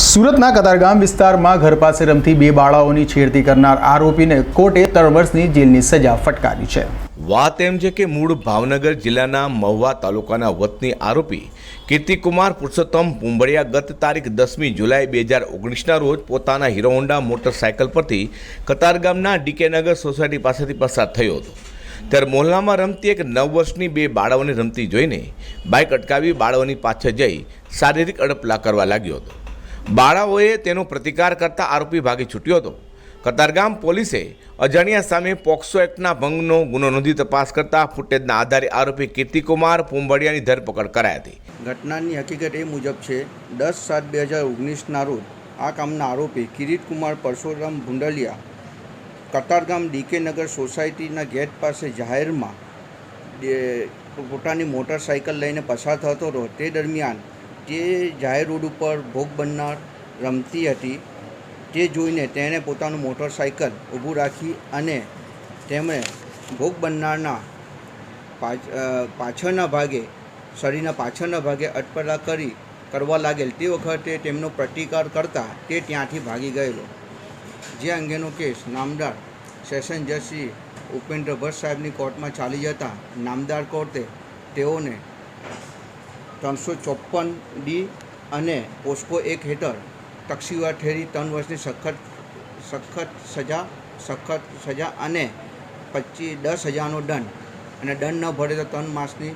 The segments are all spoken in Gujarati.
સુરતના કતારગામ વિસ્તારમાં ઘર પાસે રમતી બે બાળાઓની છેડતી કરનાર આરોપીને કોર્ટે ત્રણ વર્ષની જેલની સજા ફટકારી છે. વાત એમ છે કે મૂળ ભાવનગર જિલ્લાના મહુવા તાલુકાના વતની આરોપી કીર્તિકુમાર પુરુષોત્તમ પુંબળિયા ગત તારીખ દસમી જુલાઈ બે હજાર ઓગણીસના રોજ પોતાના હીરો હોન્ડા મોટરસાયકલ પરથી કતારગામના ડીકેનગર સોસાયટી પાસેથી પસાર થયો હતો. ત્યારે મોહલ્લામાં રમતી એક નવ વર્ષની બે બાળાઓને રમતી જોઈને બાઇક અટકાવી બાળાઓની પાછળ જઈ શારીરિક અડપલા કરવા લાગ્યો હતો. બાળાઓએ તેનો પ્રતિકાર કરતા આરોપી ભાગી છૂટ્યો હતો. કતારગામ પોલીસે અજાણ્યા સામે પોક્સો એક્ટના ભંગનો ગુનો નોંધી તપાસ કરતા ફૂટેજના આધારે આરોપી કીર્તિકુમાર પુંબડિયાની ધરપકડ કરાઈ હતી. ઘટનાની હકીકત એ મુજબ છે, દસ સાત બે હજાર ઓગણીસના રોજ આ કામના આરોપી કિરીટકુમાર પરશુરામ ભુંડલિયા કતારગામ ડીકે નગર સોસાયટીના ગેટ પાસે જાહેરમાં પોતાની મોટરસાયકલ લઈને પસાર થતો હતો તે દરમિયાન તે જાહેર રોડ ઉપર ભોગ બનનાર રમતી હતી, તે જોઈને તેણે પોતાનું મોટરસાયકલ ઊભું રાખી અને તેમણે ભોગ બનનારના પાછ- પાછળના ભાગે, શરીરના પાછળના ભાગે અટપટા કરી કરવા લાગેલ તે વખતે તેમનો પ્રતિકાર કરતા તે ત્યાંથી ભાગી ગયેલો. જે અંગેનો કેસ નામદાર સેશન જજ શ્રી ઉપેન્દ્ર ભટ્ટ સાહેબની કોર્ટમાં ચાલી જતા નામદાર કોર્ટે તેઓને ત્રણસો ચોપન ડી અને પોસ્કો એક હેઠળ તકસીવાર ઠેરી ત્રણ વર્ષની સખત સખત સજા સખત સજા અને પચીસ દસ હજારનો દંડ. અને દંડ ન ભરે તો ત્રણ માસની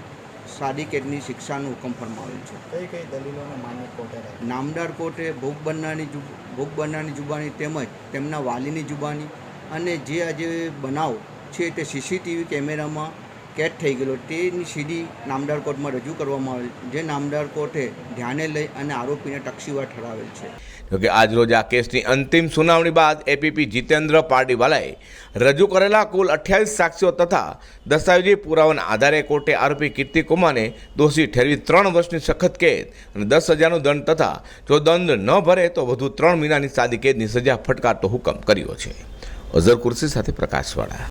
સાદી કેદની શિક્ષાનો હુકમ ફરમાવેલ છે. કઈ કઈ દલીલોને માન્ય કોર્ટે નામદાર કોર્ટે ભોગ બનનારની ભોગ બનનારની જુબાની તેમજ તેમના વાલીની જુબાની અને જે આજે બનાવ છે તે સીસીટીવી કેમેરામાં કેદ થઈ ગયેલો. તેની સીડી નામદાર કોર્ટમાં રજૂ કરવામાં આવેલ. જે નામદાર કોર્ટે ધ્યાને લઈ અને આરોપીને ટકસીવાર ઠરાવેલ છે. જોકે આજરોજ આ કેસની અંતિમ સુનાવણી બાદ એપીપી જીતેન્દ્ર પારડીવાલાએ રજૂ કરેલા કુલ અઠ્યાવીસ સાક્ષીઓ તથા દસ્તાવેજી પુરાવાના આધારે કોર્ટે આરોપી કીર્તિકુમારને દોષી ઠેરવી ત્રણ વર્ષની સખત કેદ અને દસ હજારનો દંડ તથા જો દંડ ન ભરે તો વધુ ત્રણ મહિનાની સાદી કેદની સજા ફટકારતો હુકમ કર્યો છે. અઝર કુર્સી સાથે પ્રકાશવાળા.